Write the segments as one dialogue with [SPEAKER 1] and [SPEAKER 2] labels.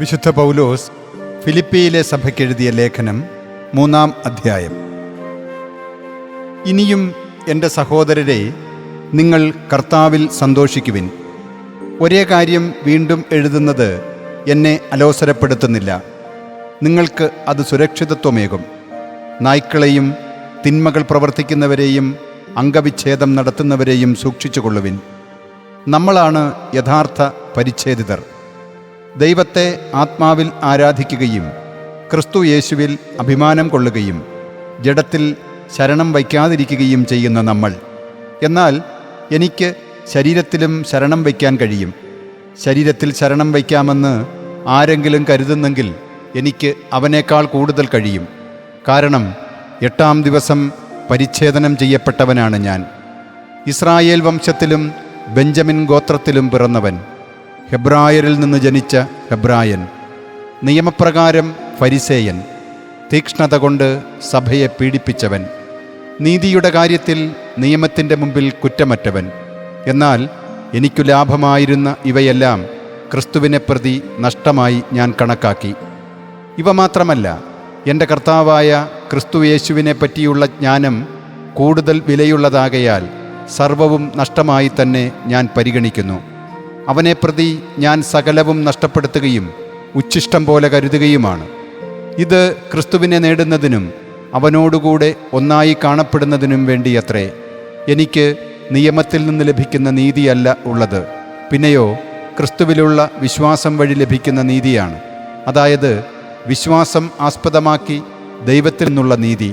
[SPEAKER 1] വിശുദ്ധ പൗലോസ് ഫിലിപ്പിയിലെ സഭയ്ക്കെഴുതിയ ലേഖനം മൂന്നാം അധ്യായം ഇനിയും എൻ്റെ സഹോദരരെ നിങ്ങൾ കർത്താവിൽ സന്തോഷിക്കുവിൻ ഒരേ കാര്യം വീണ്ടും എഴുതുന്നത് എന്നെ അലോസരപ്പെടുത്തുന്നില്ല നിങ്ങൾക്ക് അത് സുരക്ഷിതത്വമേകും നായ്ക്കളെയും തിന്മകൾ പ്രവർത്തിക്കുന്നവരെയും അംഗവിച്ഛേദം നടത്തുന്നവരെയും സൂക്ഷിച്ചുകൊള്ളുവിൻ നമ്മളാണ് യഥാർത്ഥ പരിച്ഛേദിതർ ദൈവത്തെ ആത്മാവിൽ ആരാധിക്കുകയും ക്രിസ്തു യേശുവിൽ അഭിമാനം കൊള്ളുകയും ജഡത്തിൽ ശരണം വയ്ക്കാതിരിക്കുകയും ചെയ്യുന്ന നമ്മൾ എന്നാൽ എനിക്ക് ശരീരത്തിലും ശരണം വയ്ക്കാൻ കഴിയും ശരീരത്തിൽ ശരണം വയ്ക്കാമെന്ന് ആരെങ്കിലും കരുതുന്നെങ്കിൽ എനിക്ക് അവനേക്കാൾ കൂടുതൽ കഴിയും കാരണം എട്ടാം ദിവസം പരിച്ഛേദനം ചെയ്യപ്പെട്ടവനാണ് ഞാൻ ഇസ്രായേൽ വംശത്തിലും ബെഞ്ചമിൻ ഗോത്രത്തിലും പിറന്നവൻ ഹെബ്രായരിൽ നിന്ന് ജനിച്ച ഹെബ്രായൻ നിയമപ്രകാരം ഫരിസേയൻ തീക്ഷ്ണത കൊണ്ട് സഭയെ പീഡിപ്പിച്ചവൻ നീതിയുടെ കാര്യത്തിൽ നിയമത്തിൻ്റെ മുമ്പിൽ കുറ്റമറ്റവൻ എന്നാൽ എനിക്കു ലാഭമായിരുന്ന ഇവയെല്ലാം ക്രിസ്തുവിനെ പ്രതി നഷ്ടമായി ഞാൻ കണക്കാക്കി ഇവ മാത്രമല്ല എൻ്റെ കർത്താവായ ക്രിസ്തു യേശുവിനെ പറ്റിയുള്ള ജ്ഞാനം കൂടുതൽ വിലയുള്ളതാകയാൽ സർവവും നഷ്ടമായി തന്നെ ഞാൻ പരിഗണിക്കുന്നു അവനെ പ്രതി ഞാൻ സകലവും നഷ്ടപ്പെടുത്തുകയും ഉച്ഛിഷ്ടം പോലെ കരുതുകയുമാണ് ഇത് ക്രിസ്തുവിനെ നേടുന്നതിനും അവനോടുകൂടെ ഒന്നായി കാണപ്പെടുന്നതിനും വേണ്ടിയത്രേ എനിക്ക് നിയമത്തിൽ നിന്ന് ലഭിക്കുന്ന നീതിയല്ല ഉള്ളത് പിന്നെയോ ക്രിസ്തുവിലുള്ള വിശ്വാസം വഴി ലഭിക്കുന്ന നീതിയാണ് അതായത് വിശ്വാസം ആസ്പദമാക്കി ദൈവത്തിൽ നിന്നുള്ള നീതി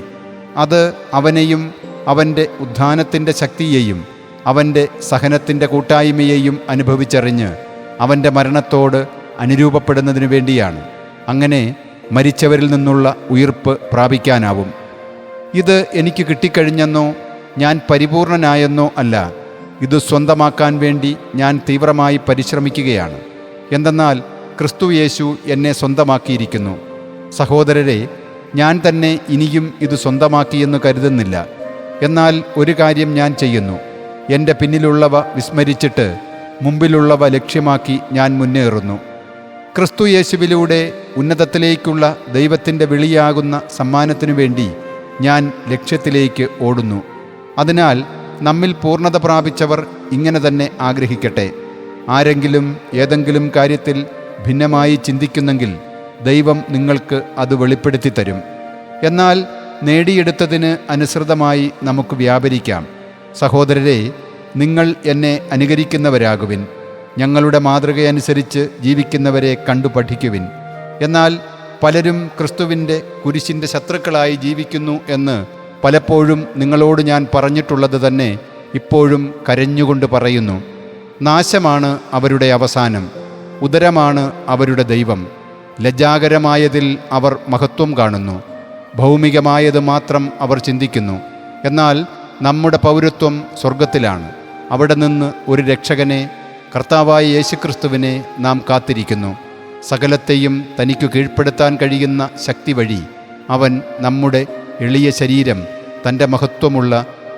[SPEAKER 1] അത് അവനെയും അവൻ്റെ ഉദ്ധാനത്തിൻ്റെ ശക്തിയെയും അവൻ്റെ സഹനത്തിൻ്റെ കൂട്ടായ്മയെയും അനുഭവിച്ചറിഞ്ഞ് അവൻ്റെ മരണത്തോട് അനുരൂപപ്പെടുന്നതിനു വേണ്ടിയാണ് അങ്ങനെ മരിച്ചവരിൽ നിന്നുള്ള ഉയിർപ്പ് പ്രാപിക്കാനാവും ഇത് എനിക്ക് കിട്ടിക്കഴിഞ്ഞെന്നോ ഞാൻ പരിപൂർണനായെന്നോ അല്ല ഇത് സ്വന്തമാക്കാൻ വേണ്ടി ഞാൻ തീവ്രമായി പരിശ്രമിക്കുകയാണ് എന്തെന്നാൽ ക്രിസ്തു യേശു എന്നെ സ്വന്തമാക്കിയിരിക്കുന്നു സഹോദരരെ ഞാൻ തന്നെ ഇനിയും ഇത് സ്വന്തമാക്കിയെന്ന് കരുതുന്നില്ല എന്നാൽ ഒരു കാര്യം ഞാൻ ചെയ്യുന്നു എൻ്റെ പിന്നിലുള്ളവ വിസ്മരിച്ചിട്ട് മുമ്പിലുള്ളവ ലക്ഷ്യമാക്കി ഞാൻ മുന്നേറുന്നു ക്രിസ്തു യേശുവിലൂടെ ഉന്നതത്തിലേക്കുള്ള ദൈവത്തിൻ്റെ വിളിയാകുന്ന സമ്മാനത്തിനു വേണ്ടി ഞാൻ ലക്ഷ്യത്തിലേക്ക് ഓടുന്നു അതിനാൽ നമ്മിൽ പൂർണ്ണത പ്രാപിച്ചവർ ഇങ്ങനെ തന്നെ ആഗ്രഹിക്കട്ടെ ആരെങ്കിലും ഏതെങ്കിലും കാര്യത്തിൽ ഭിന്നമായി ചിന്തിക്കുന്നെങ്കിൽ ദൈവം നിങ്ങൾക്ക് അത് വെളിപ്പെടുത്തി തരും എന്നാൽ നേടിയെടുത്തതിന് അനുസൃതമായി നമുക്ക് വ്യാപരിക്കാം സഹോദരരെ നിങ്ങൾ എന്നെ അനുകരിക്കുന്നവരാകുവിൻ ഞങ്ങളുടെ മാതൃകയനുസരിച്ച് ജീവിക്കുന്നവരെ കണ്ടു പഠിക്കുവിൻ എന്നാൽ പലരും ക്രിസ്തുവിൻ്റെ കുരിശിൻ്റെ ശത്രുക്കളായി ജീവിക്കുന്നു എന്ന് പലപ്പോഴും നിങ്ങളോട് ഞാൻ പറഞ്ഞിട്ടുള്ളത് തന്നെ ഇപ്പോഴും കരഞ്ഞുകൊണ്ട് പറയുന്നു നാശമാണ് അവരുടെ അവസാനം ഉദരമാണ് അവരുടെ ദൈവം ലജ്ജാകരമായതിൽ അവർ മഹത്വം കാണുന്നു ഭൗമികമായത് മാത്രം അവർ ചിന്തിക്കുന്നു എന്നാൽ നമ്മുടെ പൗരത്വം സ്വർഗത്തിലാണ് അവിടെ നിന്ന് ഒരു രക്ഷകനെ കർത്താവായ യേശുക്രിസ്തുവിനെ നാം കാത്തിരിക്കുന്നു സകലത്തെയും തനിക്കു കീഴ്പ്പെടുത്താൻ കഴിയുന്ന ശക്തി വഴി അവൻ നമ്മുടെ എളിയ ശരീരം തൻ്റെ മഹത്വമുള്ള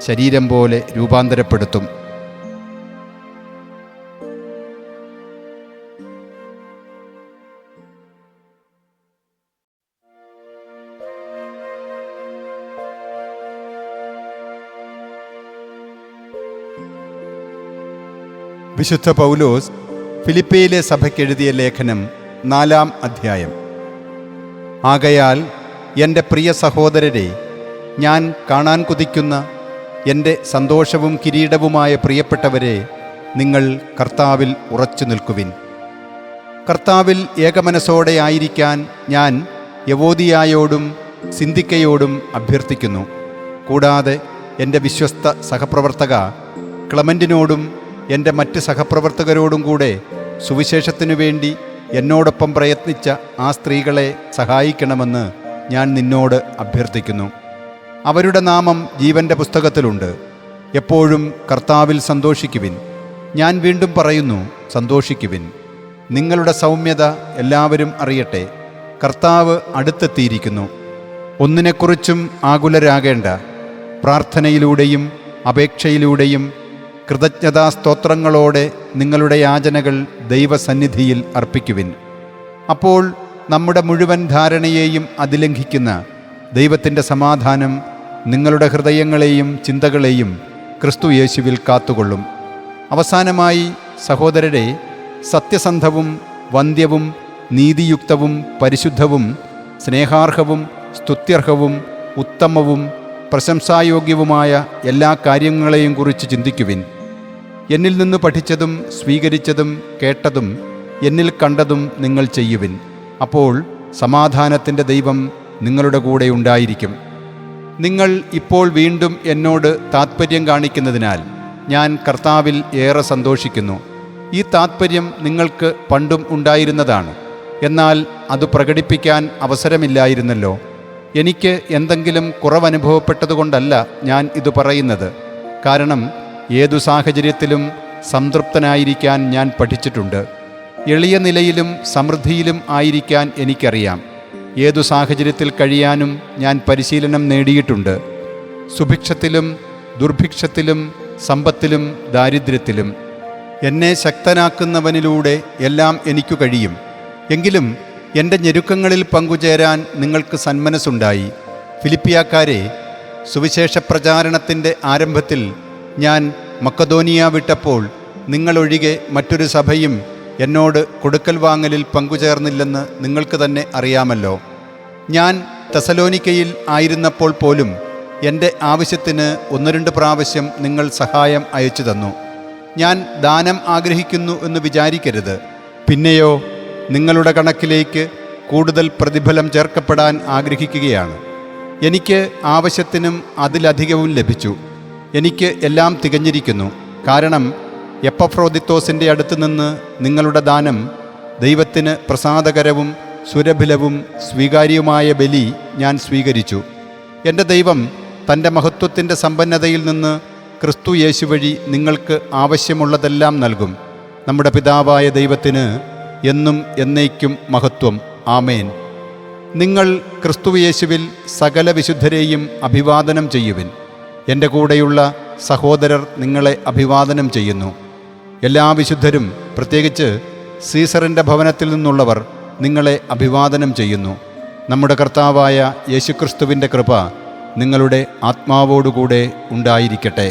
[SPEAKER 1] ശരീരം പോലെ രൂപാന്തരപ്പെടുത്തും
[SPEAKER 2] വിശുദ്ധ പൗലോസ് ഫിലിപ്പയിലെ സഭയ്ക്കെഴുതിയ ലേഖനം നാലാം അധ്യായം ആകയാൽ എൻ്റെ പ്രിയ സഹോദരരെ ഞാൻ കാണാൻ കൊതിക്കുന്ന എൻ്റെ സന്തോഷവും കിരീടവുമായ പ്രിയപ്പെട്ടവരെ നിങ്ങൾ കർത്താവിൽ ഉറച്ചു നിൽക്കുവിൻ കർത്താവിൽ ഏകമനസ്സോടെ ആയിരിക്കാൻ ഞാൻ യവോദിയായോടും സിന്ധിക്കയോടും അഭ്യർത്ഥിക്കുന്നു കൂടാതെ എൻ്റെ വിശ്വസ്ത സഹപ്രവർത്തക ക്ലമൻറ്റിനോടും എൻ്റെ മറ്റ് സഹപ്രവർത്തകരോടും കൂടെ സുവിശേഷത്തിനു വേണ്ടി എന്നോടൊപ്പം പ്രയത്നിച്ച ആ സ്ത്രീകളെ സഹായിക്കണമെന്ന് ഞാൻ നിന്നോട് അഭ്യർത്ഥിക്കുന്നു അവരുടെ നാമം ജീവൻ്റെ പുസ്തകത്തിലുണ്ട് എപ്പോഴും കർത്താവിൽ സന്തോഷിക്കുവിൻ ഞാൻ വീണ്ടും പറയുന്നു സന്തോഷിക്കുവിൻ നിങ്ങളുടെ സൗമ്യത എല്ലാവരും അറിയട്ടെ കർത്താവ് അടുത്തെത്തിയിരിക്കുന്നു ഒന്നിനെക്കുറിച്ചും ആകുലരാകേണ്ട പ്രാർത്ഥനയിലൂടെയും അപേക്ഷയിലൂടെയും കൃതജ്ഞതാ സ്തോത്രങ്ങളോടെ നിങ്ങളുടെ യാചനകൾ ദൈവസന്നിധിയിൽ അർപ്പിക്കുവിൻ അപ്പോൾ നമ്മുടെ മുഴുവൻ ധാരണയെയും അതിലംഘിക്കുന്ന ദൈവത്തിൻ്റെ സമാധാനം നിങ്ങളുടെ ഹൃദയങ്ങളെയും ചിന്തകളെയും ക്രിസ്തു യേശുവിൽ കാത്തുകൊള്ളും അവസാനമായി സഹോദരരെ സത്യസന്ധവും വന്ധ്യവും നീതിയുക്തവും പരിശുദ്ധവും സ്നേഹാർഹവും സ്തുത്യർഹവും ഉത്തമവും പ്രശംസായോഗ്യവുമായ എല്ലാ കാര്യങ്ങളെയും കുറിച്ച് ചിന്തിക്കുവിൻ എന്നിൽ നിന്ന് പഠിച്ചതും സ്വീകരിച്ചതും കേട്ടതും എന്നിൽ കണ്ടതും നിങ്ങൾ ചെയ്യുവിൻ അപ്പോൾ സമാധാനത്തിൻ്റെ ദൈവം നിങ്ങളുടെ കൂടെ ഉണ്ടായിരിക്കും നിങ്ങൾ ഇപ്പോൾ വീണ്ടും എന്നോട് താത്പര്യം കാണിക്കുന്നതിനാൽ ഞാൻ കർത്താവിൽ ഏറെ സന്തോഷിക്കുന്നു ഈ താത്പര്യം നിങ്ങൾക്ക് പണ്ടും ഉണ്ടായിരുന്നതാണ് എന്നാൽ അത് പ്രകടിപ്പിക്കാൻ അവസരമില്ലായിരുന്നല്ലോ എനിക്ക് എന്തെങ്കിലും കുറവനുഭവപ്പെട്ടതുകൊണ്ടല്ല ഞാൻ ഇത് പറയുന്നത് കാരണം ഏതു സാഹചര്യത്തിലും സംതൃപ്തനായിരിക്കാൻ ഞാൻ പഠിച്ചിട്ടുണ്ട് എളിയ നിലയിലും സമൃദ്ധിയിലും ആയിരിക്കാൻ എനിക്കറിയാം ഏതു സാഹചര്യത്തിൽ കഴിയാനും ഞാൻ പരിശീലനം നേടിയിട്ടുണ്ട് സുഭിക്ഷത്തിലും ദുർഭിക്ഷത്തിലും സമ്പത്തിലും ദാരിദ്ര്യത്തിലും എന്നെ ശക്തനാക്കുന്നവനിലൂടെ എല്ലാം എനിക്കു കഴിയും എങ്കിലും എൻ്റെ ഞെരുക്കങ്ങളിൽ പങ്കുചേരാൻ നിങ്ങൾക്ക് സന്മനസ്സുണ്ടായി ഫിലിപ്പിയാക്കാരെ സുവിശേഷ പ്രചാരണത്തിൻ്റെ ആരംഭത്തിൽ ഞാൻ മക്കദോനിയ വിട്ടപ്പോൾ നിങ്ങളൊഴികെ മറ്റൊരു സഭയും എന്നോട് കൊടുക്കൽ വാങ്ങലിൽ പങ്കുചേർന്നില്ലെന്ന് നിങ്ങൾക്ക് തന്നെ അറിയാമല്ലോ ഞാൻ തെസലോനിക്കയിൽ ആയിരുന്നപ്പോൾ പോലും എൻ്റെ ആവശ്യത്തിന് ഒന്ന് രണ്ട് പ്രാവശ്യം നിങ്ങൾ സഹായം അയച്ചു തന്നു ഞാൻ ദാനം ആഗ്രഹിക്കുന്നു എന്ന് വിചാരിക്കരുത് പിന്നെയോ നിങ്ങളുടെ കണക്കിലേക്ക് കൂടുതൽ പ്രതിഫലം ചേർക്കപ്പെടാൻ ആഗ്രഹിക്കുകയാണ് എനിക്ക് ആവശ്യത്തിനും അതിലധികവും ലഭിച്ചു എനിക്ക് എല്ലാം തികഞ്ഞിരിക്കുന്നു കാരണം എപ്പഫ്രോദിത്തോസിൻ്റെ അടുത്ത് നിന്ന് നിങ്ങളുടെ ദാനം ദൈവത്തിന് പ്രസാദകരവും സുരഭിലവും സ്വീകാര്യവുമായ ബലി ഞാൻ സ്വീകരിച്ചു എൻ്റെ ദൈവം തൻ്റെ മഹത്വത്തിൻ്റെ സമ്പന്നതയിൽ നിന്ന് ക്രിസ്തു യേശു വഴി നിങ്ങൾക്ക് ആവശ്യമുള്ളതെല്ലാം നൽകും നമ്മുടെ പിതാവായ ദൈവത്തിന് എന്നും എന്നേക്കും മഹത്വം ആമേൻ നിങ്ങൾ ക്രിസ്തു യേശുവിൽ സകല വിശുദ്ധരെയും അഭിവാദനം ചെയ്യുവിൻ എൻ്റെ കൂടെയുള്ള സഹോദരർ നിങ്ങളെ അഭിവാദനം ചെയ്യുന്നു എല്ലാ വിശുദ്ധരും പ്രത്യേകിച്ച് സീസറിൻ്റെ ഭവനത്തിൽ നിന്നുള്ളവർ നിങ്ങളെ അഭിവാദനം ചെയ്യുന്നു നമ്മുടെ കർത്താവായ യേശുക്രിസ്തുവിൻ്റെ കൃപ നിങ്ങളുടെ ആത്മാവോടുകൂടെ ഉണ്ടായിരിക്കട്ടെ